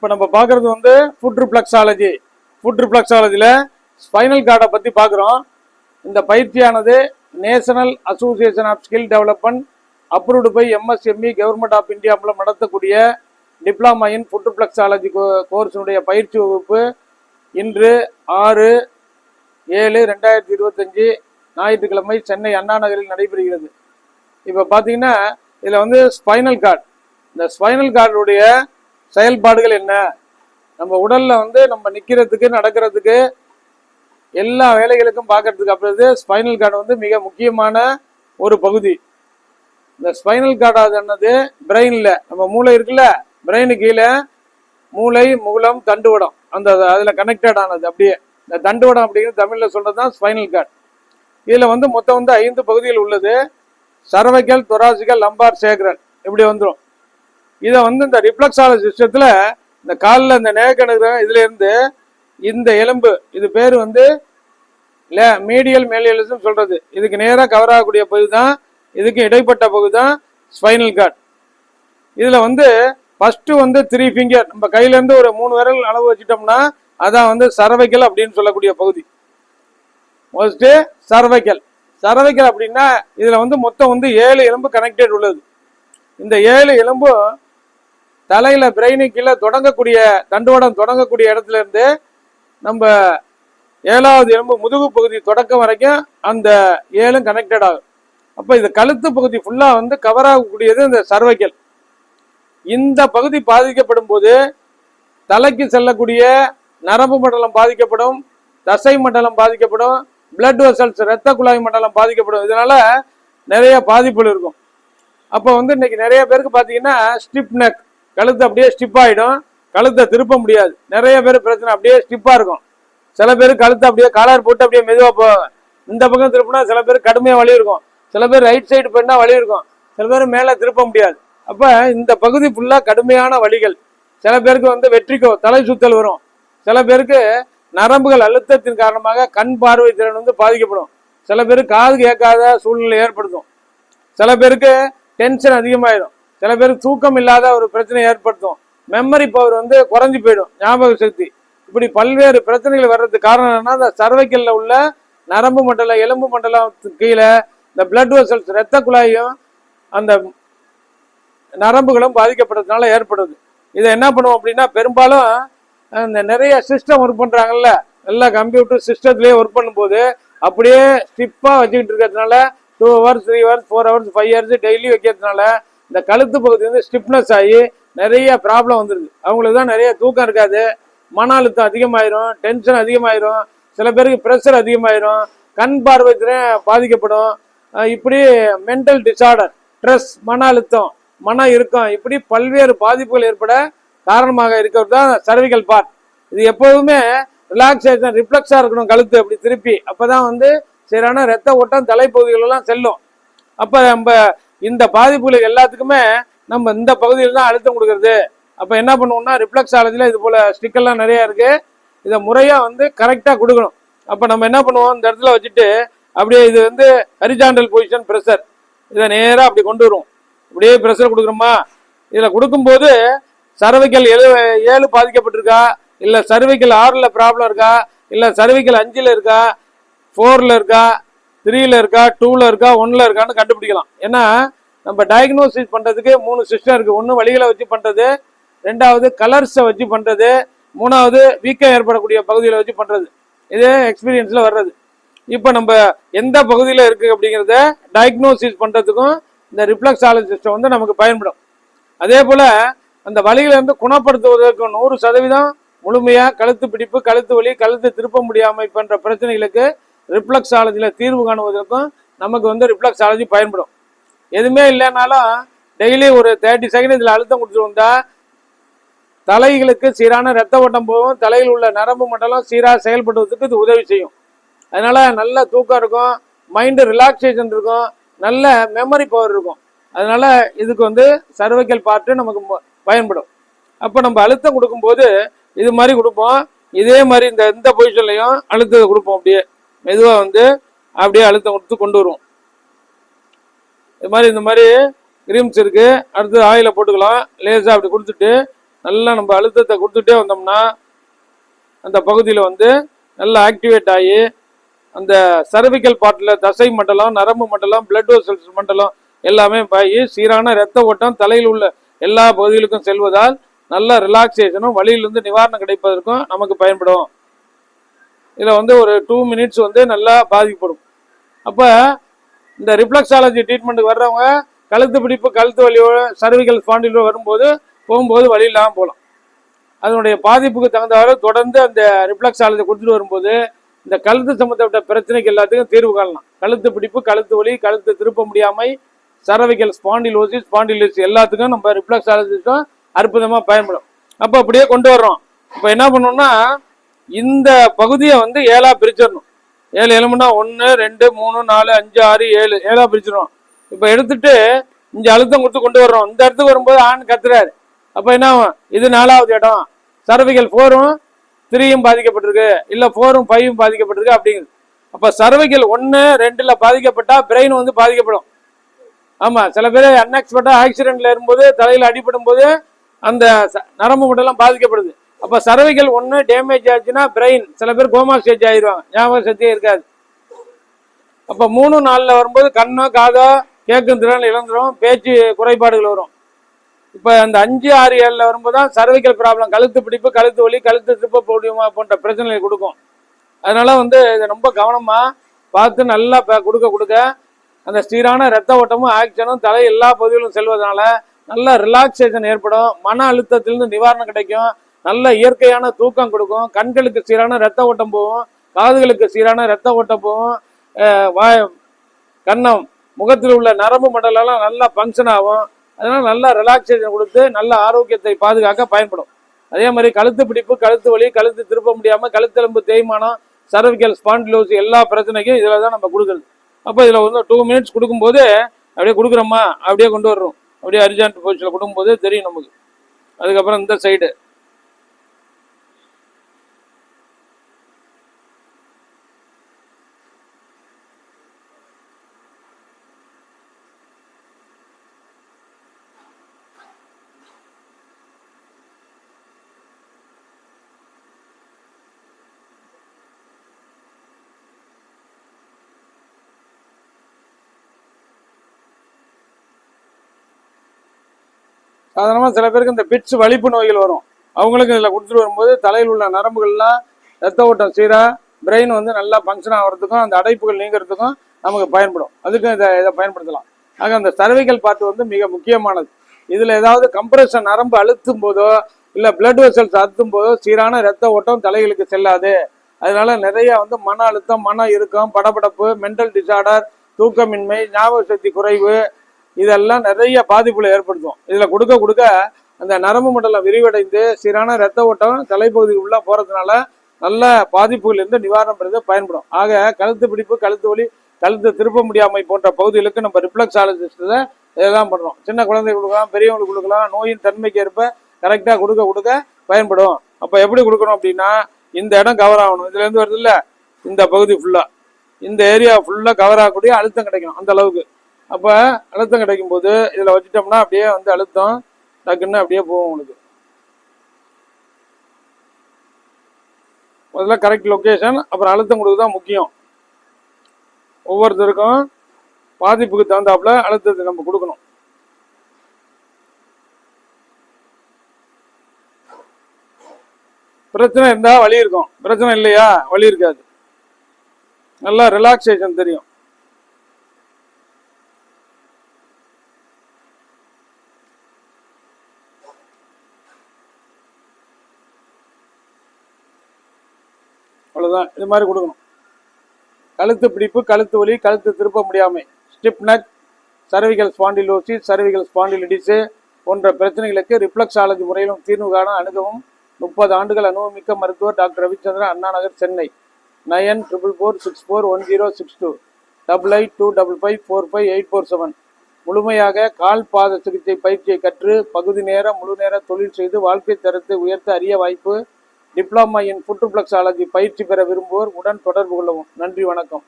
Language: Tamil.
இப்போ நம்ம பார்க்குறது வந்து ஃபுட் ரிப்ளக்ஸாலஜி ஃபுட் ரிப்ளக்ஸாலஜியில் ஸ்பைனல் கார்டை பற்றி பார்க்குறோம் இந்த பயிற்சியானது national association of skill development approved by MSME government of India மூலம் நடத்தக்கூடிய டிப்ளமா இன் ஃபுட் ரிப்ளக்ஸாலஜி கோர்ஸினுடைய பயிற்சி வகுப்பு இன்று ஆறு ஏழு ரெண்டாயிரத்தி இருபத்தஞ்சி ஞாயிற்றுக்கிழமை சென்னை அண்ணா நகரில் நடைபெறுகிறது. இப்போ பார்த்தீங்கன்னா இதில் வந்து ஸ்பைனல் கார்டு இந்த ஸ்பைனல் கார்டுடைய செயல்பாடுகள் என்ன? நம்ம உடல்ல வந்து நம்ம நிற்கிறதுக்கு நடக்கிறதுக்கு எல்லா வேலைகளுக்கும் பார்க்கறதுக்கு அப்புறது ஸ்பைனல் கார்டு வந்து மிக முக்கியமான ஒரு பகுதி. இந்த ஸ்பைனல் கார்டு என்னது? பிரெயினில் நம்ம மூளை இருக்குல்ல? பிரெயினு கீழே மூளை முகுலம் தண்டுவடம். அந்த அதில் கனெக்டட் ஆனது அப்படியே. இந்த தண்டுவடம் அப்படிங்கிறது தமிழில் சொல்கிறது தான் ஸ்பைனல் கார்டு இதில் வந்து மொத்தம் வந்து ஐந்து பகுதிகள் உள்ளது. சர்வைக்கல் தொராசிக்கல் லம்பார் சேகரன் இப்படி வந்துடும் இதை வந்து இந்த ரிஃப்ளக்ஸாலஜி சிஸ்டத்தில் இந்த காலில் இந்த நேக்கணுகிற இதுலேருந்து இந்த எலும்பு இது பேர் வந்து லே மீடியல் மேலியலிசம் சொல்கிறது இதுக்கு நேராக கவர் ஆகக்கூடிய பகுதி தான் இதுக்கு இடைப்பட்ட பகுதி தான் ஸ்பைனல் கார்டு இதில் வந்து ஃபஸ்ட்டு வந்து த்ரீ ஃபிங்கர் நம்ம கையிலேருந்து ஒரு மூணு விரல் அளவு வச்சுட்டோம்னா அதான் வந்து சரவைக்கல் அப்படின்னு சொல்லக்கூடிய பகுதி. மோஸ்ட்டு சரவைக்கல் சரவைக்கல் அப்படின்னா இதில் வந்து மொத்தம் வந்து ஏழு எலும்பு கனெக்டட் உள்ளது. இந்த ஏழு எலும்பும் தலையில பிரெயினு கீழே தொடங்கக்கூடிய தண்டுவடம் தொடங்கக்கூடிய இடத்துல இருந்து நம்ம ஏழாவது எலும்பு முதுகு பகுதி தொடக்கம் வரைக்கும் அந்த ஏழும் கனெக்டட் ஆகும். அப்போ இந்த கழுத்து பகுதி ஃபுல்லாக வந்து கவர் ஆகக்கூடியது இந்த சர்வைக்கல் இந்த பகுதி பாதிக்கப்படும் போது தலைக்கு செல்லக்கூடிய நரம்பு மண்டலம் பாதிக்கப்படும் தசை மண்டலம் பாதிக்கப்படும் பிளட் வெசல்ஸ் இரத்த குழாய் மண்டலம் பாதிக்கப்படும். இதனால நிறைய பாதிப்புகள் இருக்கும். அப்போ வந்து இன்னைக்கு நிறைய பேருக்கு பார்த்தீங்கன்னா ஸ்டிப் நெக் கழுத்து அப்படியே ஸ்டிப் ஆகிடும் கழுத்தை திருப்ப முடியாது. நிறைய பேர் பிரச்சனை அப்படியே ஸ்டிப்பாக இருக்கும். சில பேர் கழுத்து அப்படியே காலர் போட்டு அப்படியே மெதுவாக போவாங்க இந்த பக்கம் திருப்பினா சில பேர் கடுமையாக வலி இருக்கும். சில பேர் ரைட் சைடு போயினா வலி இருக்கும். சில பேர் மேலே திருப்ப முடியாது. அப்போ இந்த பகுதி ஃபுல்லாக கடுமையான வழிகள் சில பேருக்கு வந்து வெற்றிக்கோ தலை சுத்தல் வரும். சில பேருக்கு நரம்புகள் அழுத்தத்தின் காரணமாக கண் பார்வை திறன் வந்து பாதிக்கப்படும். சில பேருக்கு காது கேட்காத சூழ்நிலை ஏற்படுத்தும். சில பேருக்கு டென்ஷன் அதிகமாயிடும் சில பேருக்கு தூக்கம் இல்லாத ஒரு பிரச்சனை ஏற்படுத்தும். மெமரி பவர் வந்து குறைஞ்சி போயிடும். ஞாபக சக்தி. இப்படி பல்வேறு பிரச்சனைகள் வர்றதுக்கு காரணம் என்னன்னா அந்த சர்வைக்கல்ல உள்ள நரம்பு மண்டலம் எலும்பு மண்டலத்துக்கு கீழே இந்த பிளட் வெசல்ஸ் ரத்த குழாயும் அந்த நரம்புகளும் பாதிக்கப்படுறதுனால ஏற்படுது. இதை என்ன பண்ணுவோம் அப்படின்னா பெரும்பாலும் இந்த நிறைய சிஸ்டம் ஒர்க் பண்றாங்கல்ல. எல்லா கம்ப்யூட்டர் சிஸ்டத்துலேயே ஒர்க் பண்ணும்போது அப்படியே ஸ்டிப்பாக வச்சுக்கிட்டு இருக்கிறதுனால two hours three hours four hours five hours daily வைக்கிறதுனால இந்த கழுத்து பகுதி வந்து ஸ்டிப்னஸ் ஆகி நிறைய ப்ராப்ளம் வந்துருது. அவங்களுக்கு தான் நிறைய தூக்கம் இருக்காது. மன அழுத்தம் அதிகமாயிரும் டென்ஷன் அதிகமாயிரும் சில பேருக்கு ப்ரெஷர் அதிகமாயிரும் கண் பார்வை பாதிக்கப்படும். இப்படி மென்டல் டிசார்டர் ஸ்ட்ரெஸ் மன அழுத்தம் மன இறுக்கம் இப்படி பல்வேறு பாதிப்புகள் ஏற்பட காரணமாக இருக்கிறது தான் சர்விகல் பார்ட் இது எப்போதுமே ரிலாக்ஸேஷன் ரிஃப்ளெக்ஸாக இருக்கணும் கழுத்து அப்படி திருப்பி. அப்போ தான் வந்து சரியான ரத்த ஓட்டம் தலைப்பகுதிகளெல்லாம் செல்லும். அப்போ நம்ம இந்த பாதிப்புகள் எல்லாத்துக்குமே நம்ம இந்த பகுதியில் தான் அழுத்தம் கொடுக்கறது. அப்போ என்ன பண்ணுவோம்னா ரிஃப்ளெக்ஸாலஜியில் இது போல் ஸ்டிக்கர்லாம் நிறையா இருக்குது இதை முறையாக வந்து கரெக்டாக கொடுக்கணும். அப்போ நம்ம என்ன பண்ணுவோம் இந்த இடத்துல வச்சுட்டு அப்படியே இது வந்து ஹரிஜாண்டல் பொசிஷன் ப்ரெஷர் இதை நேராக அப்படி கொண்டு வருவோம். அப்படியே ப்ரெஷர் கொடுக்குறோமா இதில் கொடுக்கும்போது சர்வைக்கல் ஏழு ஏழு பாதிக்கப்பட்டிருக்கா? இல்லை சர்வைக்கல் ஆறில் ப்ராப்ளம் இருக்கா? இல்லை சர்வைக்கல் அஞ்சில் இருக்கா? ஃபோரில் இருக்கா? த்ரீல இருக்கா டூவில் இருக்கா ஒன்ல இருக்கான்னு கண்டுபிடிக்கலாம். ஏன்னா நம்ம டயக்னோசிஸ் பண்ணுறதுக்கு மூணு சிஸ்டம் இருக்குது ஒன்று வழிகளை வச்சு பண்ணுறது ரெண்டாவது கலர்ஸை வச்சு பண்ணுறது மூணாவது வீக்கம் ஏற்படக்கூடிய பகுதியில் வச்சு பண்ணுறது இது எக்ஸ்பீரியன்ஸில் வர்றது. இப்போ நம்ம எந்த பகுதியில் இருக்குது அப்படிங்கிறத டயக்னோசிஸ் பண்ணுறதுக்கும் இந்த ரிஃப்ளெக்ஸாலஜி சிஸ்டம் வந்து நமக்கு பயன்படும். அதே போல் அந்த வலிகளை வந்து குணப்படுத்துவதற்கு நூறு சதவீதம் முழுமையாக கழுத்து பிடிப்பு கழுத்து வலி கழுத்து திருப்ப முடியாமல் போன்ற பிரச்சனைகளுக்கு ரிஃப்ளெக்ஸாலஜியில் தீர்வு காணுவதற்கும் நமக்கு வந்து ரிஃப்ளெக்ஸாலஜி பயன்படும். எதுவுமே இல்லைனாலும் டெய்லி ஒரு தேர்ட்டி செகண்ட் இதில் அழுத்தம் கொடுத்துட்டு தலைகளுக்கு சீரான ரத்த ஓட்டம் போகும் தலையில் உள்ள நரம்பு மண்டலம் சீராக செயல்படுவதற்கு இது உதவி செய்யும். அதனால் நல்ல தூக்கம் இருக்கும் மைண்டு ரிலாக்ஸேஷன் இருக்கும் நல்ல மெமரி பவர் இருக்கும். அதனால் இதுக்கு வந்து சர்வைக்கல் பார்ட்டு நமக்கு பயன்படும். அப்போ நம்ம அழுத்தம் கொடுக்கும்போது இது மாதிரி கொடுப்போம் இதே மாதிரி இந்த எந்த பொசிஷன்லையும் அழுத்தத்தை கொடுப்போம் அப்படியே. மெதுவாக வந்து அப்படியே அழுத்தம் கொடுத்து கொண்டு வருவோம். இது மாதிரி இந்த மாதிரி கிரீம்ஸ் இருக்கு. அடுத்து ஆயில போட்டுக்கலாம். லேசாக அப்படி கொடுத்துட்டு நல்லா நம்ம அழுத்தத்தை கொடுத்துட்டே வந்தோம்னா அந்த பகுதியில் வந்து நல்லா ஆக்டிவேட் ஆகி அந்த சர்விக்கல் பாட்டில் தசை மண்டலம் நரம்பு மண்டலம் பிளட் வெசல்ஸ் மண்டலம் எல்லாமே பாயி சீரான இரத்த ஓட்டம் தலையில் உள்ள எல்லா பகுதிகளுக்கும் செல்வதால் நல்ல ரிலாக்ஸேஷனும் வழியிலிருந்து நிவாரணம் கிடைப்பதற்கும் நமக்கு பயன்படும். இதில் வந்து ஒரு டூ மினிட்ஸ் வந்து நல்லா பாதிக்கப்படும். அப்போ இந்த ரிஃப்ளக்ஸாலஜி ட்ரீட்மெண்ட்டுக்கு வர்றவங்க கழுத்து பிடிப்பு கழுத்து வலி சர்விக்கல் ஸ்பாண்டிலோ வரும்போது போகும்போது வழி இல்லாமல் போகலாம். அதனுடைய பாதிப்புக்கு தகுந்தவாறு தொடர்ந்து அந்த ரிஃப்ளக்ஸாலஜி கொடுத்துட்டு வரும்போது இந்த கழுத்து சம்மந்தப்பட்ட பிரச்சனைக்கு எல்லாத்துக்கும் தீர்வு காணலாம். கழுத்து பிடிப்பு கழுத்து வலி கழுத்து திருப்ப முடியாமை சரவிக்கல் ஸ்பாண்டிலோசிஸ் ஸ்பாண்டிலிஸ் எல்லாத்துக்கும் நம்ம ரிஃப்ளெக்ஸாலஜிஸ்டும் அற்புதமாக பயன்படும். அப்போ அப்படியே கொண்டு வர்றோம். இப்போ என்ன பண்ணோம்னா இந்த பகுதியை வந்து ஏழா பிரிச்சிடணும். ஏழு எலும்புனா ஒன்று ரெண்டு மூணு நாலு அஞ்சு ஆறு ஏழு. ஏழா பிரிச்சிடும் இப்போ எடுத்துட்டு இங்கே அழுத்தம் கொடுத்து கொண்டு வர்றோம். இந்த இடத்துக்கு வரும்போது ஆண் கத்துறாரு. அப்போ என்ன ஆகும்? இது நாலாவது இடம். சர்வைகள் ஃபோரும் த்ரீயும் பாதிக்கப்பட்டிருக்கு. இல்லை ஃபோரும் ஃபைவும் பாதிக்கப்பட்டிருக்கு அப்படிங்குறது அப்போ சர்வைகள் ஒன்று ரெண்டில் பாதிக்கப்பட்டால் பிரெயின் வந்து பாதிக்கப்படும். ஆமாம் சில பேர் அன்எக்ஸ்பெக்டாக ஆக்சிடென்ட்ல இருக்கும்போது தலையில் அடிபடும் போது அந்த ச- நரம்பு மண்டலம் பாதிக்கப்படுது. அப்ப சர்விக்கல் ஒன்று டேமேஜ் ஆச்சுன்னா பிரெயின் சில பேர் கோமா ஸ்டேஜ் ஆயிடுவாங்க ஞாபக சக்தியே இருக்காது. அப்ப மூணு நாளில் வரும்போது கண்ணோ காதோ கேட்கும் திறன் இழந்துடும் பேச்சு குறைபாடுகள் வரும். இப்ப அந்த அஞ்சு ஆறு ஏழுல வரும்போது தான் சர்விக்கல் ப்ராப்ளம் கழுத்து பிடிப்பு கழுத்து வலி கழுத்து திருப்ப முடியுமா போன்ற பிரச்சனைகள் கொடுக்கும். அதனால வந்து இதை ரொம்ப கவனமா பார்த்து நல்லா கொடுக்க கொடுக்க அந்த சீரான ரத்த ஓட்டமும் ஆக்ஷனும் தலை எல்லா பகுதிகளும் செல்வதனால நல்ல ரிலாக்ஸேஷன் ஏற்படும். மன அழுத்தத்திலிருந்து நிவாரணம் கிடைக்கும். நல்ல இயற்கையான தூக்கம் கொடுக்கும். கண்களுக்கு சீரான ரத்த ஓட்டம் போகும். காதுகளுக்கு சீரான ரத்த ஓட்டம் போகும். வாய் கண்ணம் முகத்தில் உள்ள நரம்பு மண்டலெல்லாம் நல்லா ஃபங்க்ஷன் ஆகும். அதனால் நல்லா ரிலாக்ஸேஷன் கொடுத்து நல்ல ஆரோக்கியத்தை பாதுகாக்க பயன்படும். அதே மாதிரி கழுத்து பிடிப்பு கழுத்து வலி கழுத்து திருப்ப முடியாமல் கழுத்தெலும்பு தேய்மானம் சர்விக்கல் ஸ்பாண்டிலோசி எல்லா பிரச்சனைக்கும் இதில் தான் நம்ம கொடுக்குறது. அப்போ இதில் வந்து டூ மினிட்ஸ் கொடுக்கும்போது அப்படியே கொடுக்குறோமா? அப்படியே கொண்டு வர்றோம். அப்படியே அரிஜான்ட் பொசிஷனில் கொடுக்கும்போது தெரியும் நமக்கு. அதுக்கப்புறம் இந்த சைடு சாதாரணமாக சில பேருக்கு இந்த பிட்ஸ் வலிப்பு நோய்கள் வரும். அவங்களுக்கு இதில் கொடுத்துட்டு வரும்போது தலையில் உள்ள நரம்புகள்லாம் ரத்த ஓட்டம் சீராக பிரெயின் வந்து நல்லா ஃபங்க்ஷன் ஆகிறதுக்கும் அந்த அடைப்புகள் நீங்கிறதுக்கும் நமக்கு பயன்படும். அதுக்கும் இதை இதை பயன்படுத்தலாம். ஆக அந்த சர்வைக்கல் பார்த்து வந்து மிக முக்கியமானது. இதில் ஏதாவது கம்ப்ரெஷன் நரம்பு அழுத்தும் போதோ இல்லை பிளட் வெசல்ஸ் அழுத்தும் போதோ சீரான ரத்த ஓட்டம் தலைகளுக்கு செல்லாது. அதனால நிறைய வந்து மன அழுத்தம் மன இறுக்கம் படபடப்பு மென்டல் டிசார்டர் தூக்கமின்மை ஞாபக சக்தி குறைவு இதெல்லாம் நிறைய பாதிப்புகளை ஏற்படுத்தும். இதுல கொடுக்க கொடுக்க அந்த நரம்பு மண்டலம் விரிவடைந்து சீரான ரத்த ஓட்டம் தலைப்பகுதிக்கு உள்ள போறதுனால நல்ல பாதிப்புகள் இருந்து நிவாரணம் பண்ணுறது பயன்படும். ஆக கழுத்து பிடிப்பு கழுத்து வலி கழுத்து திருப்ப முடியாமை போன்ற பகுதிகளுக்கு நம்ம ரிஃப்ளெக்ஸாலஜிஸ்ட்ல இதெல்லாம் பண்ணுறோம். சின்ன குழந்தைகளுக்கு கொடுக்கலாம் பெரியவங்களுக்கு கொடுக்கலாம் நோயின் தன்மைக்கு ஏற்ப கரெக்டாக கொடுக்க கொடுக்க பயன்படும். அப்போ எப்படி கொடுக்கணும் அப்படின்னா இந்த இடம் கவர் ஆகணும். இதுலேருந்து வருது இல்லை? இந்த பகுதி ஃபுல்லாக இந்த ஏரியா ஃபுல்லாக கவர் ஆகக்கூடிய அழுத்தம் கிடைக்கும் அந்த அளவுக்கு. அப்போ அழுத்தம் கிடைக்கும் போது இதில் வச்சுட்டோம்னா அப்படியே வந்து அழுத்தம் டக்குன்னு அப்படியே போகும் உங்களுக்கு. முதல்ல கரெக்ட் லொக்கேஷன் அப்புறம் அழுத்தம் கொடுக்க தான் முக்கியம். ஒவ்வொருத்தருக்கும் பாதிப்புக்கு தகுந்தாப்புல அழுத்தத்தை நம்ம கொடுக்கணும். பிரச்சனை இருந்தால் வழி இருக்கும். பிரச்சனை இல்லையா? வழி இருக்காது. நல்லா ரிலாக்ஸேஷன் தெரியும். அவ்வளோதான் இது மாதிரி கொடுக்கணும். கழுத்து பிடிப்பு கழுத்து வலி கழுத்து திருப்ப முடியாமை. Stiff neck cervical spondylosis cervical spondylitis போன்ற பிரச்சனைகளுக்கு ரிஃப்ளெக்ஸாலஜி முறையிலும் தீர்வு காண அணுகவும் முப்பது ஆண்டுகள் அனுபவமிக்க மருத்துவர் doctor Ravichandran Anna Nagar Chennai. Nine triple four six four one zero six two. Double eight two double five four five eight four seven. முழுமையாக கால் பாத சிகிச்சை பயிற்சியை கற்று பகுதி நேர முழு நேர தொழில் செய்து வாழ்க்கை தரத்தை உயர்த்த அரிய வாய்ப்பு டிப்ளமா இன் புற்றுப்ளக்ஸாலஜி பயிற்சி பெற விரும்புவோர் உடன் தொடர்பு கொள்ளவும். நன்றி வணக்கம்.